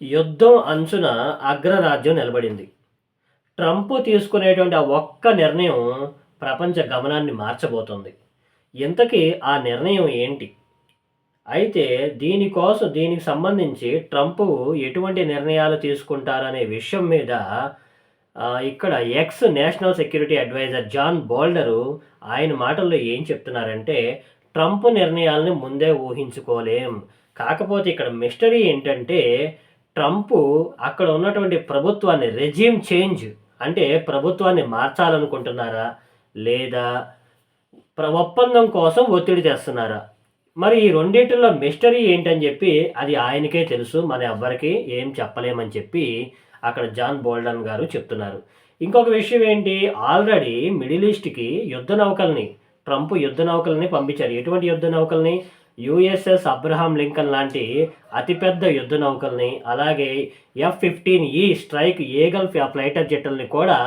యుద్ధం అంచున అగ్రరాజ్యం నిలబడింది. ట్రంప్ తీసుకునేటువంటి ఆ ఒక్క నిర్ణయం ప్రపంచ గమనాన్ని మార్చబోతుంది. ఇంతకీ ఆ నిర్ణయం ఏంటి? అయితే దీనికోసం దీనికి సంబంధించి ట్రంప్ ఎటువంటి నిర్ణయాలు తీసుకుంటారనే విషయం మీద ఇక్కడ ex national security adviser John బోల్డరు ఆయన మాటల్లో ఏం చెప్తున్నారంటే ట్రంప్ నిర్ణయాలను ముందే ఊహించుకోలేం. కాకపోతే ఇక్కడ మిస్టరీ ఏంటంటే ట్రంప్ అక్కడ ఉన్నటువంటి ప్రభుత్వాన్ని రెజ్యూమ్ చేంజ్ అంటే ప్రభుత్వాన్ని మార్చాలనుకుంటున్నారా? లేదా ప్ర ఒప్పందం కోసం ఒత్తిడి చేస్తున్నారా? మరి ఈ రెండింటిలో మిస్టరీ ఏంటని చెప్పి అది ఆయనకే తెలుసు మన ఎవ్వరికి ఏం చెప్పలేమని చెప్పి అక్కడ జాన్ బోల్డన్ గారు చెప్తున్నారు. ఇంకొక విషయం ఏంటి? ఆల్రెడీ మిడిల్ ఈస్ట్కి యుద్ధ నౌకల్ని ట్రంప్ యుద్ధ నౌకల్ని పంపించారు. ఎటువంటి యుద్ధ నౌకల్ని? యుఎస్ఎస్ అబ్రహాం లింకన్ లాంటి అతిపెద్ద యుద్ధ నౌకల్ని అలాగే ఎఫ్ ఫిఫ్టీన్ ఈ స్ట్రైక్ ఏగల్ ఫ్లైటర్ జెట్లని కూడా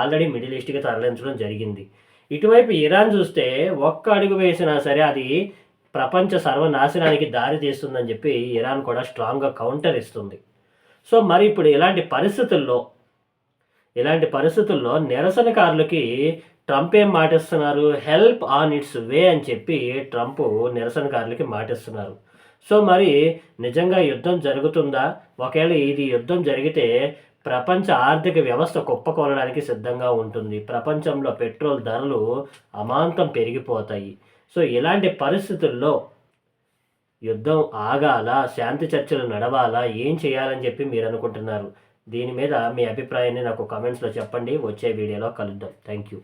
ఆల్రెడీ మిడిల్ ఈస్ట్కి తరలించడం జరిగింది. ఇటువైపు ఇరాన్ చూస్తే ఒక్క అడుగు వేసినా సరే అది ప్రపంచ సర్వనాశనానికి దారి తీస్తుందని చెప్పి ఇరాన్ కూడా స్ట్రాంగ్గా కౌంటర్ ఇస్తుంది. సో మరి ఇప్పుడు ఇలాంటి పరిస్థితుల్లో ఇలాంటి పరిస్థితుల్లో నిరసనకారులకి ట్రంప్ ఏం మాటిస్తున్నారు? హెల్ప్ ఆన్ ఇట్స్ వే అని చెప్పి ట్రంప్ నిరసనకారులకి మాటిస్తున్నారు. సో మరి నిజంగా యుద్ధం జరుగుతుందా? ఒకవేళ ఇది యుద్ధం జరిగితే ప్రపంచ ఆర్థిక వ్యవస్థ కుప్పకొనడానికి సిద్ధంగా ఉంటుంది. ప్రపంచంలో పెట్రోల్ ధరలు అమాంతం పెరిగిపోతాయి. సో ఇలాంటి పరిస్థితుల్లో యుద్ధం ఆగాల? శాంతి చర్చలు నడవాలా? ఏం చేయాలని చెప్పి మీరు అనుకుంటున్నారు? దీని మీద మీ అభిప్రాయాన్ని నాకు కామెంట్స్లో చెప్పండి. వచ్చే వీడియోలో కలుద్దాం. Thank you